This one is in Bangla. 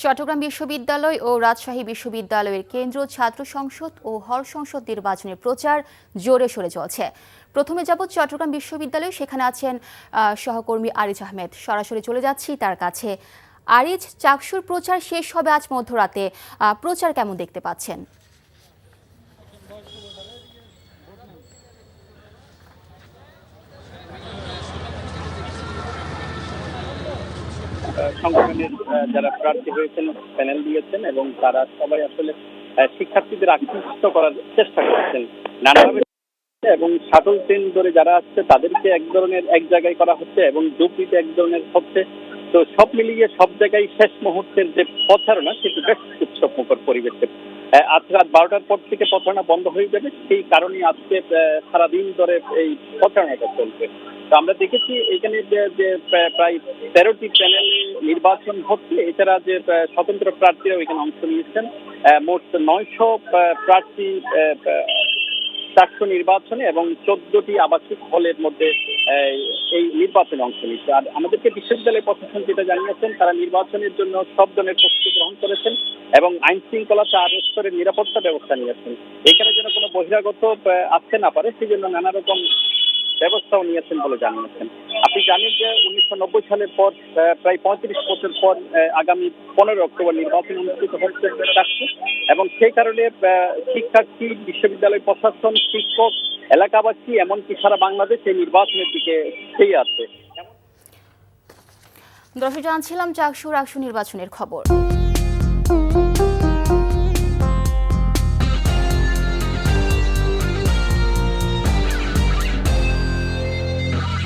চট্টগ্রাম বিশ্ববিদ্যালয় ও রাজশাহী বিশ্ববিদ্যালয়ের কেন্দ্রীয় ছাত্র সংসদ ও হল সংসদ নির্বাচনের প্রচার জোরে সরে চলছে। প্রথমে যাব চট্টগ্রাম বিশ্ববিদ্যালয়ে, সেখানে আছেন সহকর্মী আরিজ আহমেদ। সরাসরি চলে যাচ্ছি তার কাছে। আরিজ, চাকসুর প্রচার শেষ হবে আজ মধ্যরাতে। প্রচার কেমন দেখতে পাচ্ছেন? সংগঠনের যারা প্রার্থী হয়েছেন প্যানেল দিয়েছেন এবং তারা সবাই আসলে শিক্ষার্থীদের আকৃষ্ট করার চেষ্টা করছেন। নানাভাবে এবং শাটল ট্রেন ধরে যারা আসছে, তাদেরকে এক ধরনের, এক জায়গায় করা হচ্ছে এবং ডুপিতে এক ধরনের হচ্ছে। তো সব মিলিয়ে সব জায়গায় শেষ মুহূর্তের যে প্রচারণা, সেটি বেশ উৎসব মুখর পরিবেশে আজ রাত বারোটার পর থেকে প্রচারণা বন্ধ হয়ে যাবে। সেই কারণে আজকে সারাদিন ধরে এই প্রচারণাটা চলবে। আমরা দেখেছি এখানে যে প্রায়- তেরোটি প্যানেল নির্বাচন হচ্ছে। এছাড়া যে স্বতন্ত্র প্রার্থীরাও এখানে অংশ নিয়েছেন। মোট নয়শো প্রার্থী চারশো নির্বাচনে এবং চোদ্দটি আবাসিক হলের মধ্যে, এই নির্বাচনে অংশ নিচ্ছে আর আমাদেরকে বিশ্ববিদ্যালয় প্রশাসন যেটা জানিয়েছেন, তারা নির্বাচনের জন্য সব ধরনের প্রস্তুতি গ্রহণ করেছেন এবং আইন শৃঙ্খলা চার স্তরের নিরাপত্তা ব্যবস্থা নিয়েছেন। এখানে যেন কোনো বহিরাগত আসতে না পারে সেই জন্য নানা রকম ব্যবস্থাও নিয়েছেন বলে জানিয়েছেন। আপনি জানেন যে উনিশশো নব্বই সালের পর প্রায় পঁয়ত্রিশ বছর পর আগামী পনেরো অক্টোবর নির্বাচন অনুষ্ঠিত হচ্ছে চাকরি এবং সেই কারণে শিক্ষার্থী, বিশ্ববিদ্যালয় প্রশাসন, শিক্ষক, এলাকাবাসী এমনকি সারা বাংলাদেশ এই নির্বাচনের দিকে চেয়ে আছে। দর্শক, জানছিলাম চাকসুর আকসু নির্বাচনের খবর।